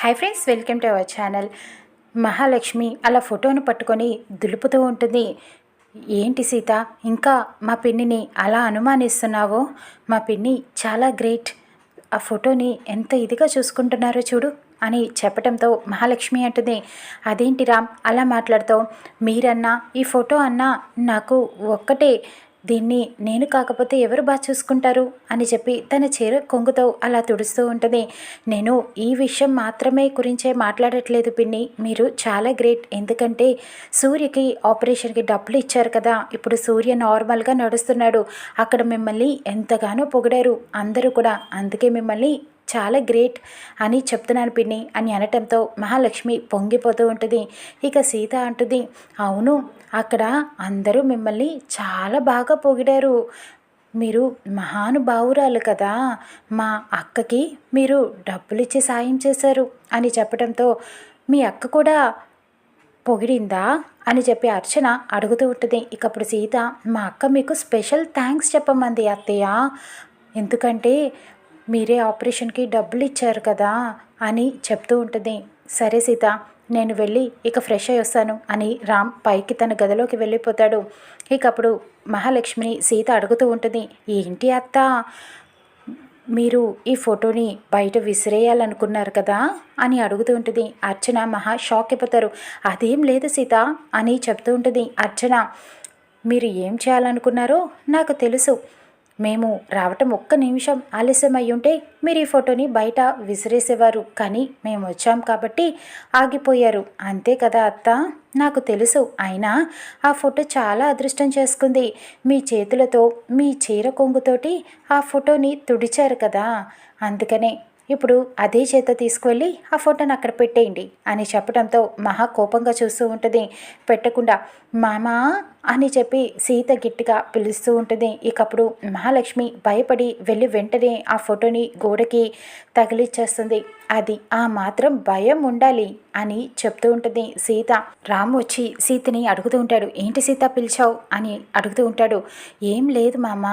Hi friends welcome to our channel. Mahalakshmi అలా ఫోటోను పట్టుకొని దులుపుతూ ఉంటుంది. ఏంటి సీత ఇంకా మా పిన్నిని అలా అనుమానిస్తున్నావో? మా పిన్ని చాలా గ్రేట్. ఆ ఫోటోని ఎంత ఇదిగా చూసుకుంటున్నారో చూడు అని చెప్పటంతో మహాలక్ష్మి అంటుంది. అదేంటి రామ్ అలా మాట్లాడుతూ మీరన్నా ఈ ఫోటో అన్నా నాకు ఒక్కటే దీన్ని నేను కాకపోతే ఎవరు బాగా చూసుకుంటారు? అని చెప్పి తన చీర కొంగుతో అలా తుడుస్తూ ఉంటుంది. నేను ఈ విషయం మాత్రమే గురించే మాట్లాడట్లేదు పిన్ని. మీరు చాలా గ్రేట్. ఎందుకంటే సూర్యకి ఆపరేషన్కి డబ్బులు ఇచ్చారు కదా. ఇప్పుడు సూర్య నార్మల్గా నడుస్తున్నాడు. అక్కడ మిమ్మల్ని ఎంతగానో పొగిడారు. అందరూ కూడా. అందుకే మిమ్మల్ని చాలా గ్రేట్ అని చెప్తున్నాను పిన్ని అని అనటంతో మహాలక్ష్మి పొంగిపోతూ ఉంటుంది. ఇక సీత అంటుంది అవును అక్కడ అందరూ మిమ్మల్ని చాలా బాగా పొగిడారు. మీరు మహానుభావురాలు కదా. మా అక్కకి మీరు డబ్బులు ఇచ్చి సాయం చేశారు అని చెప్పడంతో మీ అక్క కూడా పొగిడిందా? అని చెప్పి అర్చన అడుగుతూ ఉంటుంది. ఇక అప్పుడు సీత మా అక్క మీకు స్పెషల్ థ్యాంక్స్ చెప్పమంది అత్తయ్య. ఎందుకంటే మీరే ఆపరేషన్కి డబ్బులు ఇచ్చారు కదా అని చెప్తూ ఉంటుంది. సరే సీత నేను వెళ్ళి ఇక ఫ్రెష్ అయి వస్తాను అని రామ్ పైకి తన గదిలోకి వెళ్ళిపోతాడు. ఇక అప్పుడు మహాలక్ష్మిని సీత అడుగుతూ ఉంటుంది ఏంటి అత్త మీరు ఈ ఫోటోని బయట విసిరేయాలనుకున్నారు కదా? అని అడుగుతూ ఉంటుంది. అర్చన మహా షాక్ అయిపోతారు. అదేం లేదు సీత అని చెప్తూ ఉంటుంది అర్చన. మీరు ఏం చేయాలనుకున్నారో నాకు తెలుసు. మేము రావటం ఒక్క నిమిషం ఆలస్యం అయి ఉంటే మీరు ఈ ఫోటోని బయట విసిరేసేవారు. కానీ మేము వచ్చాం కాబట్టి ఆగిపోయారు. అంతే కదా అత్త? నాకు తెలుసు. అయినా ఆ ఫోటో చాలా అదృష్టం చేసుకుంది. మీ చేతులతో మీ చీర కొంగుతోటి ఆ ఫోటోని తుడిచారు కదా? అందుకనే ఇప్పుడు అదే చేత తీసుకువెళ్ళి ఆ ఫోటోని అక్కడ పెట్టేయండి అని చెప్పడంతో మహా కోపంగా చూస్తూ ఉంటుంది. పెట్టకుండా మామా అని చెప్పి సీత గట్టిగా పిలుస్తూ ఉంటుంది. ఇకప్పుడు మహాలక్ష్మి భయపడి వెళ్ళి వెంటనే ఆ ఫోటోని గోడకి తగిలిచ్చేస్తుంది. అది ఆ మాత్రం భయం ఉండాలి అని చెప్తూ ఉంటుంది సీత. రాము వచ్చి సీతని అడుగుతూ ఉంటాడు. ఏంటి సీత పిలిచావు? అని అడుగుతూ ఉంటాడు. ఏం లేదు మామ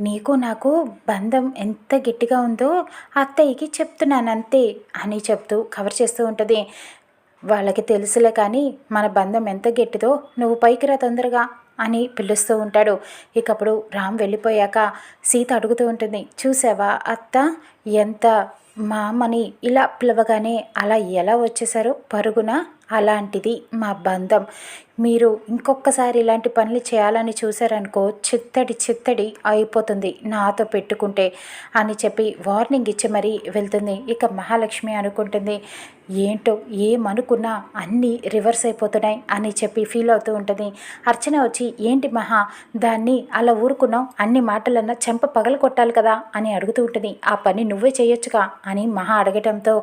నీకు నాకు బంధం ఎంత గట్టిగా ఉందో అత్తయ్యకి చెప్తున్నాను అంతే అని చెప్తూ కవర్ చేస్తూ ఉంటుంది. వాళ్ళకి తెలుసులే కానీ మన బంధం ఎంత గట్టిదో నువ్వు పైకి రా తొందరగా అని పిలుస్తూ ఉంటాడు. ఇకప్పుడు రామ్ వెళ్ళిపోయాక సీత అడుగుతూ ఉంటుంది చూసావా అత్త? ఎంత మామని? ఇలా పిలవగానే అలా ఎలా వచ్చేసారో పరుగున? అలాంటిది మా బంధం. మీరు ఇంకొకసారి ఇలాంటి పనులు చేయాలని చూశారనుకో చిత్తడి చిత్తడి అయిపోతుంది నాతో పెట్టుకుంటే అని చెప్పి వార్నింగ్ ఇచ్చి మరీ వెళ్తుంది. ఇక మహాలక్ష్మి అనుకుంటుంది ఏంటో ఏమనుకున్నా అన్నీ రివర్స్ అయిపోతున్నాయి అని చెప్పి ఫీల్ అవుతూ ఉంటుంది. అర్చన వచ్చి ఏంటి మహా దాన్ని అలా ఊరుకున్నావు? అన్ని మాటలన్నా చెంప పగల కొట్టాలి కదా అని అడుగుతూ ఉంటుంది. ఆ పని నువ్వే చేయొచ్చుగా అని మహా అడగటంతో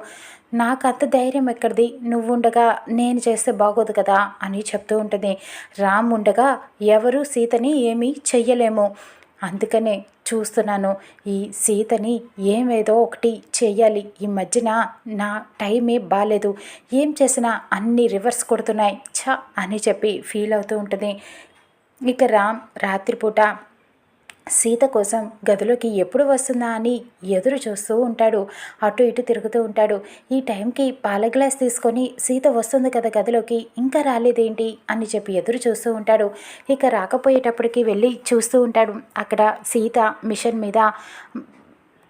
నాకు అంత ధైర్యం ఎక్కడిది? నువ్వు ఉండగా నేను చేస్తే బాగోదు కదా? అని చెప్తూ ఉంటుంది. రామ్ ఉండగా ఎవరు సీతని ఏమీ చెయ్యలేము. అందుకనే చూస్తున్నాను. ఈ సీతని ఏమేదో ఒకటి చేయాలి ఈ మధ్యన నా టైమే బాగాలేదు ఏం చేసినా అన్ని రివర్స్ కొడుతున్నాయి. ఛ! అని చెప్పి ఫీల్ అవుతూ ఉంటుంది. ఇక రామ్ రాత్రిపూట సీత కోసం గదిలోకి ఎప్పుడు వస్తుందా అని ఎదురు చూస్తూ ఉంటాడు. అటు ఇటు తిరుగుతూ ఉంటాడు. ఈ టైంకి పాల గ్లాస్ తీసుకొని సీత వస్తుంది కదా గదిలోకి ఇంకా రాలేదేంటి అని చెప్పి ఎదురు చూస్తూ ఉంటాడు. ఇక రాకపోయేటప్పటికి వెళ్ళి చూస్తూ ఉంటాడు. అక్కడ సీత మిషన్ మీద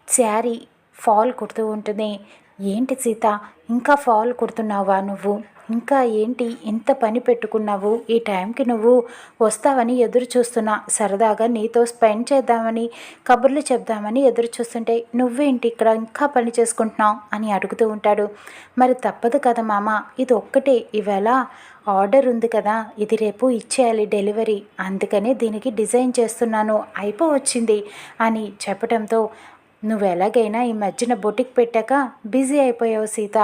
శారీ ఫాల్ కుడుతూ ఉంటుంది. ఏంటి సీత ఇంకా ఫాల్ కుడుతున్నావా నువ్వు? ఇంకా ఏంటి? ఇంత పని పెట్టుకున్నావు? ఈ టైంకి నువ్వు వస్తావని ఎదురు చూస్తున్నా. సరదాగా నీతో స్పెండ్ చేద్దామని కబుర్లు చెప్దామని ఎదురు చూస్తుంటే నువ్వేంటి ఇక్కడ ఇంకా పని చేసుకుంటున్నావు? అని అడుగుతూ ఉంటాడు. మరి తప్పదు కదా మామ ఇది ఒక్కటే. ఇవాళ ఆర్డర్ ఉంది కదా ఇది రేపు ఇచ్చేయాలి డెలివరీ. అందుకనే దీనికి డిజైన్ చేస్తున్నాను. అయిపోవచ్చింది అని చెప్పడంతో నువ్వు ఎలాగైనా ఈ మధ్యన బొటిక్ పెట్టాక బిజీ అయిపోయావు సీత.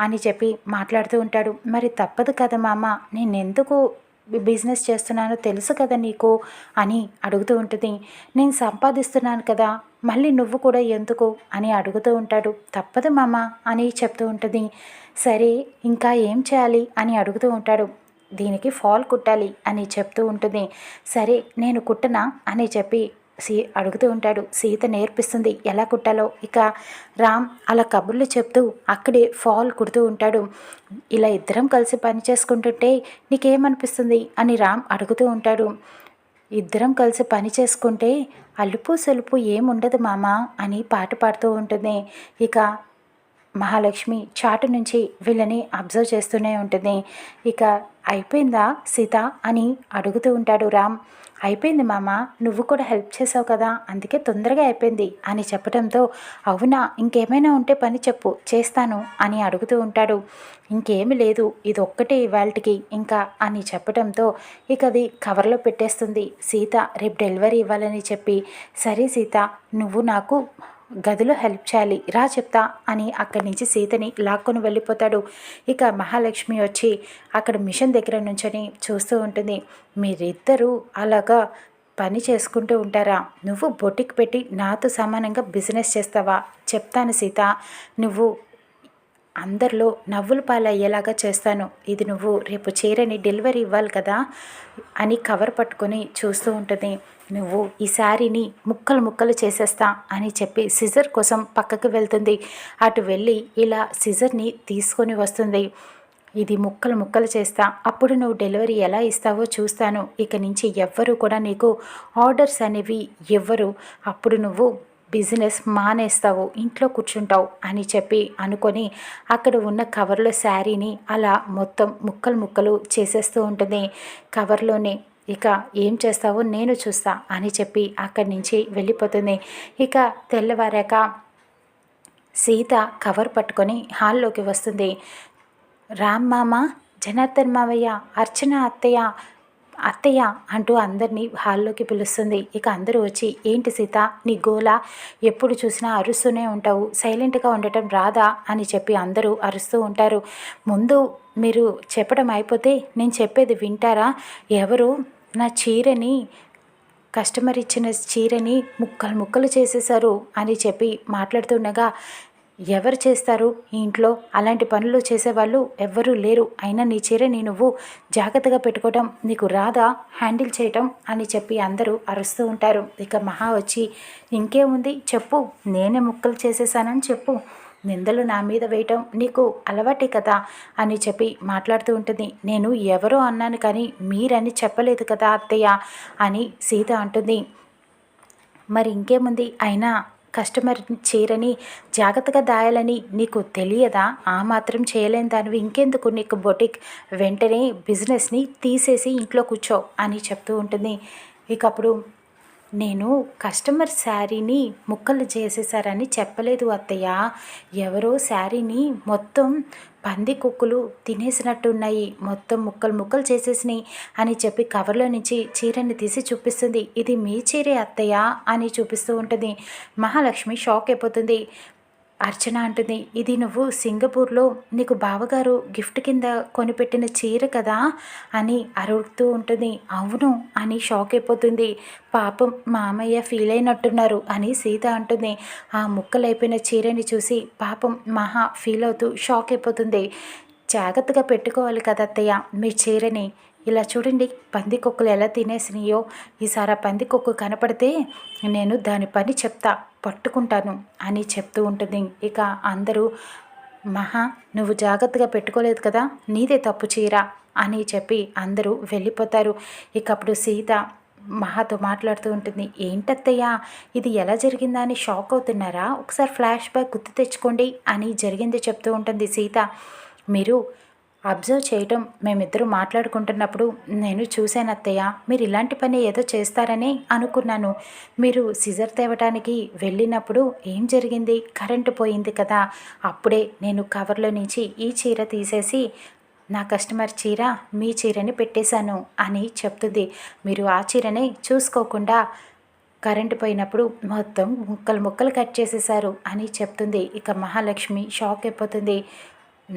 అని చెప్పి మాట్లాడుతూ ఉంటాడు. మరి తప్పదు కదా మామ నేను ఎందుకు బిజినెస్ చేస్తున్నానో తెలుసు కదా నీకు అని అడుగుతూ ఉంటుంది. నేను సంపాదిస్తున్నాను కదా మళ్ళీ నువ్వు కూడా ఎందుకు అని అడుగుతూ ఉంటాడు. తప్పదు మామ అని చెప్తూ ఉంటుంది. సరే ఇంకా ఏం చేయాలి అని అడుగుతూ ఉంటాడు. దీనికి ఫాల్ కుట్టాలి అని చెప్తూ ఉంటుంది. సరే నేను కుట్టనా అని చెప్పి సీ అడుగుతూ ఉంటాడు సీత నేర్పిస్తుంది ఎలా కుట్టాలో. ఇక రామ్ అలా కబుర్లు చెప్తూ అక్కడే ఫాల్ కుడుతూ ఉంటాడు. ఇలా ఇద్దరం కలిసి పని చేసుకుంటుంటే నీకేమనిపిస్తుంది అని రామ్ అడుగుతూ ఉంటాడు. ఇద్దరం కలిసి పని చేసుకుంటే అలుపు సలుపు ఏముండదు మామ అని పాట పాడుతూ ఉంటుంది. ఇక మహాలక్ష్మి చాటు నుంచి వీళ్ళని అబ్జర్వ్ చేస్తూనే ఉంటుంది. ఇక అయిపోయిందా సీత అని అడుగుతూ ఉంటాడు రామ్. అయిపోయింది మామ నువ్వు కూడా హెల్ప్ చేసావు కదా అందుకే తొందరగా అయిపోయింది అని చెప్పడంతో అవునా ఇంకేమైనా ఉంటే పని చెప్పు చేస్తాను అని అడుగుతూ ఉంటాడు. ఇంకేమి లేదు ఇది ఒక్కటే ఇవాళకి ఇంకా అని చెప్పడంతో ఇక అది కవర్లో పెట్టేస్తుంది. సీత రేపు డెలివరీ ఇవ్వాలని చెప్పి సరే సీత నువ్వు నాకు గదిలో హెల్ప్ చేయాలి. రా చెప్తా అని అక్కడి నుంచి సీతని లాక్కొని వెళ్ళిపోతాడు. ఇక మహాలక్ష్మి వచ్చి అక్కడ మిషన్ దగ్గర నుంచొని చూస్తూ ఉంటుంది. మీరిద్దరూ అలాగా పని చేసుకుంటూ ఉంటారా? నువ్వు బొటిక్ పెట్టి నాతో సమానంగా బిజినెస్ చేస్తావా? చెప్తాను సీత. నువ్వు అందరిలో నవ్వులు పాలయ్యేలాగా చేస్తాను. ఇది నువ్వు రేపు చీరని డెలివరీ ఇవ్వాలి కదా అని కవర్ పట్టుకొని చూస్తూ ఉంటుంది. నువ్వు ఈ శారీని ముక్కలు ముక్కలు చేసేస్తా అని చెప్పి సిజర్ కోసం పక్కకు వెళ్తుంది. అటు వెళ్ళి ఇలా సిజర్ని తీసుకొని వస్తుంది. ఇది ముక్కలు ముక్కలు చేస్తా. అప్పుడు నువ్వు డెలివరీ ఎలా ఇస్తావో చూస్తాను. ఇక నుంచి ఎవ్వరు కూడా నీకు ఆర్డర్స్ అనేవి ఇవ్వరు. అప్పుడు నువ్వు బిజినెస్ మానేస్తావు ఇంట్లో కూర్చుంటావు అని చెప్పి అనుకొని అక్కడ ఉన్న కవర్లో శారీని అలా మొత్తం ముక్కలు ముక్కలు చేసేస్తూ ఉంటుంది. కవర్లోనే ఇక ఏం చేస్తావో నేను చూస్తా అని చెప్పి అక్కడి నుంచి వెళ్ళిపోతుంది. ఇక తెల్లవారాక సీత కవర్ పట్టుకొని హాల్లోకి వస్తుంది. రామ్ మామ జనార్దన్ మావయ్య అర్చన అత్తయ్య అత్తయ్య అంటూ అందరినీ హాల్లోకి పిలుస్తుంది. ఇక అందరూ వచ్చి ఏంటి సీత నీ గోల? ఎప్పుడు చూసినా అరుస్తూనే ఉంటావు. సైలెంట్గా ఉండటం రాదా? అని చెప్పి అందరూ అరుస్తూ ఉంటారు. ముందు మీరు చెప్పడం అయిపోతే నేను చెప్పేది వింటారా? ఎవరు నా చీరని కస్టమర్ ఇచ్చిన చీరని ముక్కలు ముక్కలు చేసేశారు? అని చెప్పి మాట్లాడుతుండగా ఎవరు చేస్తారు? ఈ ఇంట్లో అలాంటి పనులు చేసేవాళ్ళు ఎవ్వరూ లేరు. అయినా నీ చీరని నువ్వు జాగ్రత్తగా పెట్టుకోవటం నీకు రాదా? హ్యాండిల్ చేయటం అని చెప్పి అందరూ అరుస్తూ ఉంటారు. ఇక మహా వచ్చి ఇంకేముంది? చెప్పు. నేనే ముక్కలు చేసేసానని చెప్పు. నిందలు నా మీద వేయటం నీకు అలవాటే కదా? అని చెప్పి మాట్లాడుతూ ఉంటుంది. నేను ఎవరో అన్నాను కానీ మీరని చెప్పలేదు కదా అత్తయ్య? అని సీత అంటుంది. మరి ఇంకేముంది? అయినా కస్టమర్ చీరని జాగ్రత్తగా దాయాలని నీకు తెలియదా? ఆ మాత్రం చేయలేని దానివి. ఇంకెందుకు? నీకు బొటిక్ వెంటనే బిజినెస్ని తీసేసి ఇంట్లో కూర్చో అని చెప్తూ ఉంటుంది. ఇకప్పుడు నేను కస్టమర్ శారీని ముక్కలు చేసేసారని చెప్పలేదు అత్తయ్య. ఎవరో శారీని మొత్తం పంది కుక్కలు తినేసినట్టున్నాయి. మొత్తం ముక్కలు ముక్కలు చేసేసినాయి అని చెప్పి కవర్లో నుంచి చీరని తీసి చూపిస్తుంది. ఇది మీ చీరే అత్తయ్య అని చూపిస్తూ ఉంటుంది. మహాలక్ష్మి షాక్ అయిపోతుంది. అర్చన అంటుంది ఇది నువ్వు సింగపూర్లో నీకు బావగారు గిఫ్ట్ కింద కొనిపెట్టిన చీర కదా? అని అరుగుతూ ఉంటుంది. అవును అని షాక్ అయిపోతుంది. పాపం మామయ్య ఫీల్ అయినట్టున్నారు అని సీత అంటుంది. ఆ ముక్కలైపోయిన చీరని చూసి పాపం మహా ఫీల్ అవుతూ షాక్ అయిపోతుంది. జాగ్రత్తగా పెట్టుకోవాలి కదా అత్తయ్య మీ చీరని. ఇలా చూడండి పందికొక్కులు ఎలా తినేసినాయో. ఈసారి ఆ పందికొక్కు కనపడితే నేను దాని పని చెప్తా పట్టుకుంటాను అని చెప్తూ ఉంటుంది. ఇక అందరూ మహా నువ్వు జాగ్రత్తగా పెట్టుకోలేదు కదా నీదే తప్పు చీర అని చెప్పి అందరూ వెళ్ళిపోతారు. ఇక అప్పుడు సీత మహాతో మాట్లాడుతూ ఉంటుంది ఏంటత్తయ్యా ఇది ఎలా జరిగిందా అని షాక్ అవుతున్నారా? ఒకసారి ఫ్లాష్ బ్యాక్ గుర్తు తెచ్చుకోండి అని జరిగింది చెప్తూ ఉంటుంది సీత. మీరు అబ్జర్వ్ చేయటం మేమిద్దరూ మాట్లాడుకుంటున్నప్పుడు నేను చూశాను అత్తయ్య. మీరు ఇలాంటి పని ఏదో చేస్తారని అనుకున్నాను. మీరు సిజర్ తేవటానికి వెళ్ళినప్పుడు ఏం జరిగింది? కరెంటు పోయింది కదా. అప్పుడే నేను కవర్లో నుంచి ఈ చీర తీసేసి నా కస్టమర్ చీర మీ చీరని పెట్టేశాను అని చెప్తుంది. మీరు ఆ చీరని చూసుకోకుండా కరెంటు పోయినప్పుడు మొత్తం ముక్కలు ముక్కలు కట్ చేసేశారు అని చెప్తుంది. ఇక మహాలక్ష్మి షాక్ అయిపోతుంది.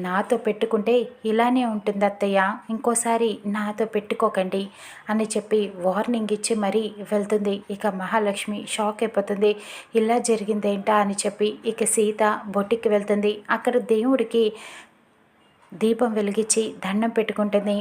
నాతో పెట్టుకుంటే ఇలానే ఉంటుంది అత్తయ్య ఇంకోసారి నాతో పెట్టుకోకండి అని చెప్పి వార్నింగ్ ఇచ్చి మరీ వెళ్తుంది. ఇక మహాలక్ష్మి షాక్ అయిపోతుంది. ఇలా జరిగిందేంటా అని చెప్పి ఇక సీత బొట్టికి వెళ్తుంది. అక్కడ దేవుడికి దీపం వెలిగించి దండం పెట్టుకుంటుంది.